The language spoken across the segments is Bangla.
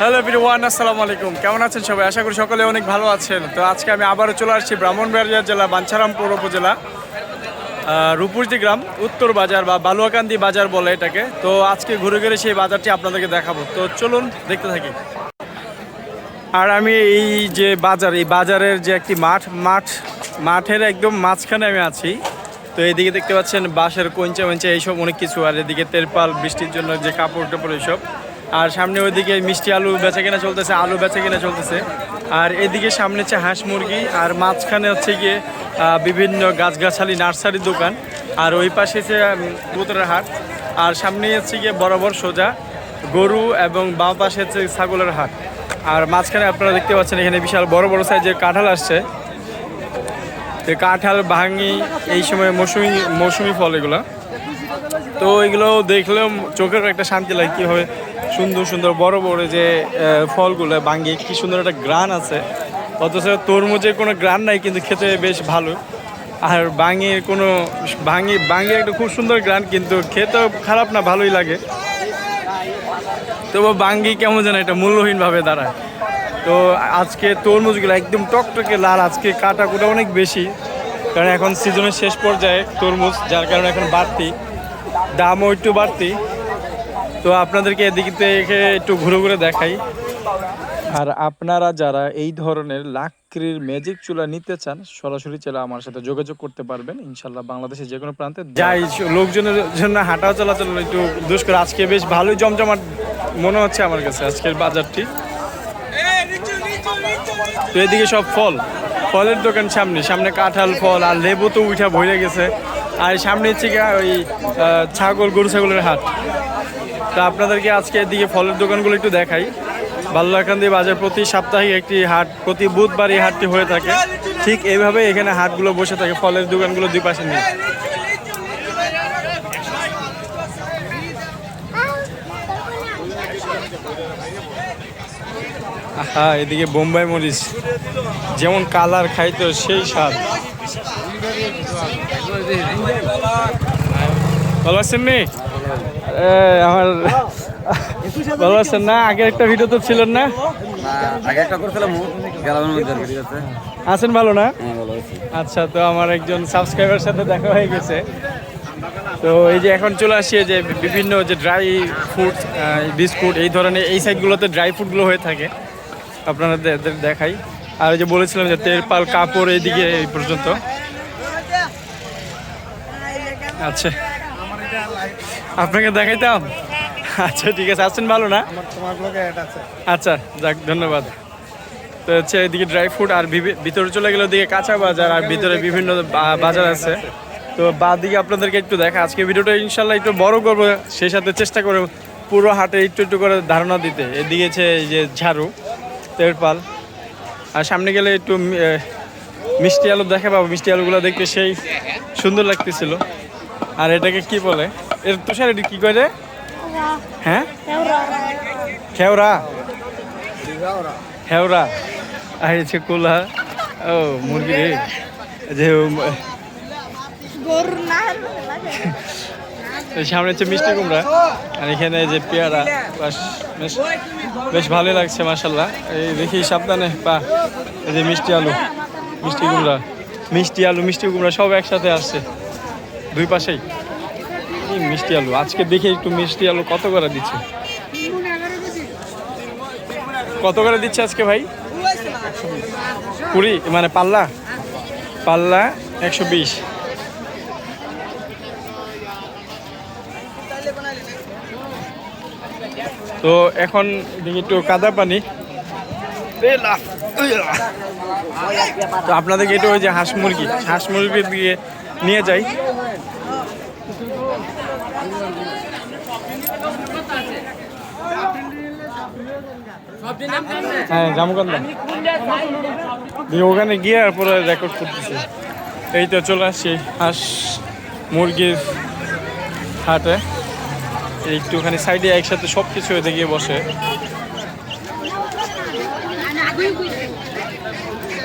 হ্যালো ওয়ান আসসালামু আলাইকুম কেমন আছেন সবাই? আশা করি সকলে অনেক ভালো আছেন। তো আজকে আমি আবারও চলে আসছি ব্রাহ্মণবাড়িয়া জেলা বাঞ্ছারামপুর উপজেলা রূপসী গ্রাম, উত্তর বাজার বা বালুয়াকান্দি বাজার বলে এটাকে। তো আজকে ঘুরে ঘুরে সেই বাজারটি আপনাদেরকে দেখাবো। তো চলুন দেখতে থাকি। আর আমি এই যে বাজার, এই বাজারের যে একটি মাঠ মাঠ, মাঠের একদম মাঝখানে আমি আছি। তো এইদিকে দেখতে পাচ্ছেন বাঁশের কঞ্চা মঞ্চা এইসব অনেক কিছু। আর এদিকে তেরপাল বৃষ্টির জন্য যে কাপড় টাপড় এইসব। আর সামনে ওইদিকে মিষ্টি আলু বেচা কেনা চলতেছে, আলু বেচা কেনা চলতেছে। আর এদিকে সামনে হচ্ছে হাঁস মুরগি, আর মাঝখানে হচ্ছে গিয়ে বিভিন্ন গাছগাছালি নার্সারির দোকান, আর ওই পাশে হচ্ছে কবুতরের হাট। আর সামনে হচ্ছে গিয়ে বরাবর সোজা গরু এবং বাঁ পাশে হচ্ছে ছাগলের হাট। আর মাঝখানে আপনারা দেখতে পাচ্ছেন এখানে বিশাল বড় বড় সাইজের কাঁঠাল আসছে। তো কাঁঠাল ভাঙি, এই সময় মৌসুমি মৌসুমি ফল এগুলো। তো এগুলো দেখলেও চোখের একটা শান্তি লাগে কীভাবে সুন্দর সুন্দর বড় বড় যে ফলগুলো ভাঙ্গি কি সুন্দর একটা গ্রান আছে। অথচ তরমুজের কোনো গ্রান নাই, কিন্তু খেতে বেশ ভালো। আর বাঙির কোনো বাঙি একটা খুব সুন্দর গ্রান, কিন্তু খেতেও খারাপ না, ভালোই লাগে। তবু বাঙ্গি কেমন যেন এটা মূল্যহীনভাবে দাঁড়ায়। তো আজকে তরমুজগুলো একদম টকটকে লাল, আজকে কাটা কুটা অনেক বেশি। কারণ এখন সিজনের শেষ পর্যায়ে তরমুজ, যার কারণে এখন বাড়তি, দামও একটু বাড়তি। তো আপনাদেরকে এদিকে একটু ঘুরে ঘুরে দেখাই। আর আপনারা যারা এই ধরনের লাকড়ির ম্যাজিক চুলা নিতে চান, সরাসরি চলে আমার সাথে যোগাযোগ করতে পারবেন। ইনশাল্লাহ বাংলাদেশের যে কোনো প্রান্তে। যাই, লোকজনের জন্য হাঁটা চলাচল একটু দুষ্কর। আজকে বেশ ভালোই জমজমাট মনে হচ্ছে আমার কাছে আজকের বাজারটি। তো এদিকে সব ফল, ফলের দোকান সামনে সামনে কাঁঠাল ফল আর লেবু তো উঠা ভরে গেছে। আর সামনে হচ্ছে ওই ছাগল, গরু, ছাগলের হাট। তা আপনাদেরকে আজকে এদিকে ফলের দোকানগুলো একটু দেখাই। বাল্লাকান্দি বাজার প্রতি সাপ্তাহিক একটি হাট প্রতি বুধবার এই হাটটি হয়ে থাকে। ঠিক এইভাবে এখানে হাটগুলো বসে থাকে ফলের দোকানগুলো দুই পাশে নিয়ে। হ্যাঁ এদিকে বোম্বাই মরিচ। যেমন কালার খাইতো সেই স্বাদ। ভালো আছেন এ, আমার ভালো আছেন না? আগের একটা ভিডিও তো ছিলেন না? আগে একটা করছিলাম আছেন ভালো না? হ্যাঁ আচ্ছা তো আমার একজন সাবস্ক্রাইবার সাথে দেখা হয়ে গেছে। তো এই যে এখন চলে আসি যে বিভিন্ন যে ড্রাই ফুড বিস্কুট এই ধরনের এই সাইডগুলোতে ড্রাই ফুডগুলো হয়ে থাকে। আপনারা দেখাই। আর যে বলেছিলাম যে তেরপাল কাপড় এইদিকে এই পর্যন্ত। আচ্ছা। আপনাকে দেখাইতাম? আচ্ছা ঠিক আছে আসছেন ভালো না? আচ্ছা যাক ধন্যবাদ। তো হচ্ছে এদিকে ড্রাই ফ্রুট আর ভিতরে চলে গেলে ওদিকে কাঁচা বাজার আর ভিতরে বিভিন্ন বা- বাজার আছে। তো বাদ দিকে আপনাদেরকে একটু দেখা। আজকে ভিডিওটা ইনশাল্লাহ একটু বড় করব। সেই সাথে চেষ্টা করে পুরো হাটে একটু একটু করে ধারণা দিতে। এদিকে হচ্ছে এই যে ঝাড়ু তেরপাল আর সামনে গেলে একটু মিষ্টি আলু দেখা পাবো। মিষ্টি আলুগুলো দেখতে সেই সুন্দর লাগতেছিল। আর এটাকে কি বলে? এর তুষার এটি কি করে হ্যাঁ? খেওরা। হেওরা আর যে কোলা। ও, মুরগি রে। যে সামনে হচ্ছে মিষ্টি কুমড়া। আর এখানে যে পেয়ারা। বেশ বেশ ভালোই লাগছে মাসাল্লাহ এই দেখি সাবধানে, পা। এই যে মিষ্টি আলু, মিষ্টি কুমড়া। মিষ্টি আলু, মিষ্টি কুমড়া সব একসাথে আসছে। দুই পাশেই। মিষ্টি আলু? আজকে দেখি একটু মিষ্টি আলু কত করে দিচ্ছে? কত করে দিচ্ছে আজকে ভাই? কুড়ি মানে পাল্লা? পাল্লা একশো বিশ। তো এখন একটু কাদা পানি। তো আপনাদেরকে একটু ওই যে হাঁস মুরগি, হাঁস মুরগির দিকে নিয়ে যাই। হ্যাঁ জামুকান্দা দিয়ে ওখানে গিয়ে আর পরে রেকর্ড করতেছি। এই তো চলে আসছি হাঁস মুরগির হাটে। একটুখানি সাইডে একসাথে সব কিছু গিয়ে বসে।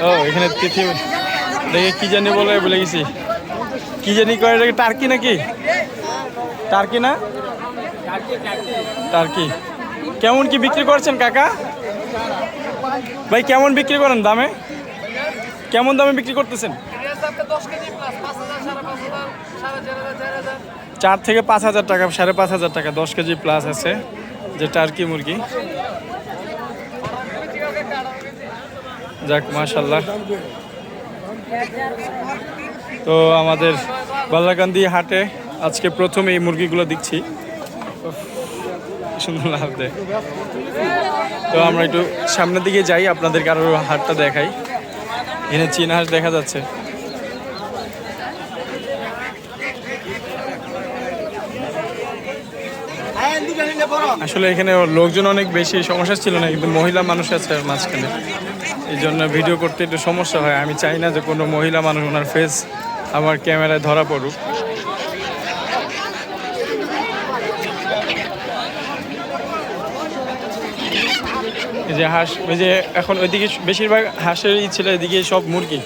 ও এখানে তিথি দেখে কি জানি বলে বলে গেছি। কি জানি করে এটাকে টার্কি নাকি? টার্কি না? টার্কি কেমন কি বিক্রি করছেন কাকা? ভাই, কেমন বিক্রি করেন দামে? কেমন দামে বিক্রি করতেছেন? চার থেকে পাঁচ হাজার টাকা, সাড়ে পাঁচ হাজার টাকা, দশ কেজি প্লাস আছে যে টার্কি মুরগি? যাক মাশাল্লাহ তো আমাদের বাল্লাকান্দি হাটে আজকে প্রথম এই মুরগিগুলো দিচ্ছি কি সুন্দর লাভ দেয়। তো আমরা একটু সামনের দিকে যাই, আপনাদেরকে আরও হাটটা দেখাই। এখানে চীন হাঁস দেখা যাচ্ছে। আসলে এখানে লোকজন অনেক বেশি, সমস্যা ছিল না, কিন্তু মহিলা মানুষ আছে মাঝখানে। এই জন্য ভিডিও করতে একটু সমস্যা হয়। আমি চাই না যে কোনো মহিলা মানুষ ওনার ফেস আমার ক্যামেরায় ধরা পড়ুক। যে হাঁস, ওই যে এখন ওইদিকে বেশিরভাগ হাঁসেরই ছিল এদিকে সব মুরগি।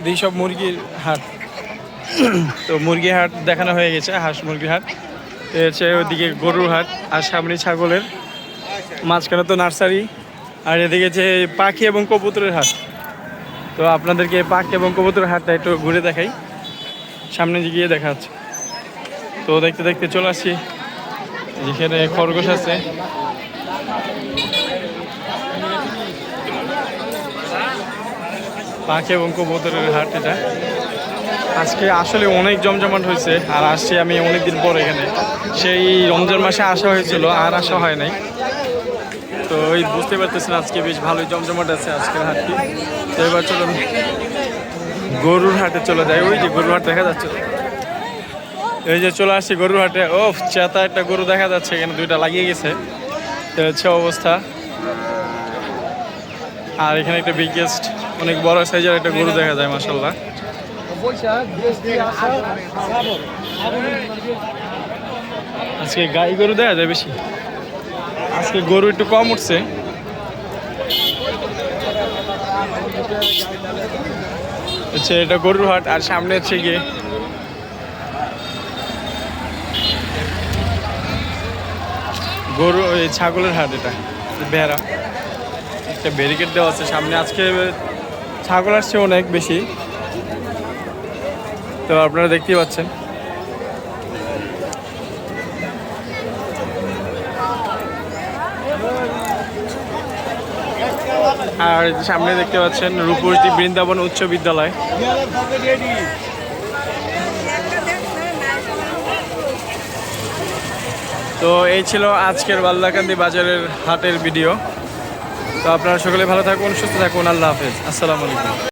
এদিকে সব মুরগির হাট তো মুরগি হাট দেখানো হয়ে গেছে, হাঁস মুরগির হাট হচ্ছে ওইদিকে গরুর হাট আর সামনে ছাগলের। মাঝখানে তো নার্সারি, আর এদিকে যে পাখি এবং কবুতরের হাট তো আপনাদেরকে পাখি এবং কবুতরের হাটটা একটু ঘুরে দেখাই। সামনে গিয়ে দেখা যাচ্ছে তো দেখতে দেখতে চলে আসছি। যেখানে খরগোশ আছে। পাখি এবং কবুতরের হাট এটা আজকে আসলে অনেক জমজমাট হয়েছে, আর আসছি আমি অনেকদিন পর এখানে। সেই রমজান মাসে আসা হয়েছিল, আর আসা হয় নাই। তো ওই বুঝতে পারতেছেন আজকে বেশ ভালোই জমজমাট আছে আজকের হাটটি। তো এবার চলুন, গরুর হাটে চলে যায় ওই যে গরুর হাট দেখা যাচ্ছে। এই যে চলে আসছি গরুর হাটে। ও চেতা একটা গরু দেখা যাচ্ছে, এখানে দুইটা লাগিয়ে গেছে। হচ্ছে অবস্থা। আর এখানে একটা বিগেস্ট অনেক বড় সাইজের একটা গরু দেখা যায় মাসাল্লাহ আজকে গাই গরু দেখা যায় বেশি। আজকে গরু একটু কম উঠছে। হচ্ছে এটা গরুর হাট, আর সামনে হচ্ছে গিয়ে গরু ছাগলের হাট এটা বেড়া একটা ব্যারিকেড দেওয়া আছে সামনে। আজকে ছাগল আসছে অনেক বেশি। তো আপনারা দেখতেই পাচ্ছেন। আর সামনে দেখতে পাচ্ছেন রূপসী বৃন্দাবন উচ্চ বিদ্যালয়। তো এই ছিল আজকের বাল্লাকান্দি বাজারের হাটের ভিডিও। তো আপনারা সকলে ভালো থাকুন সুস্থ থাকুন আল্লাহ হাফেজ। আসসালামু আলাইকুম।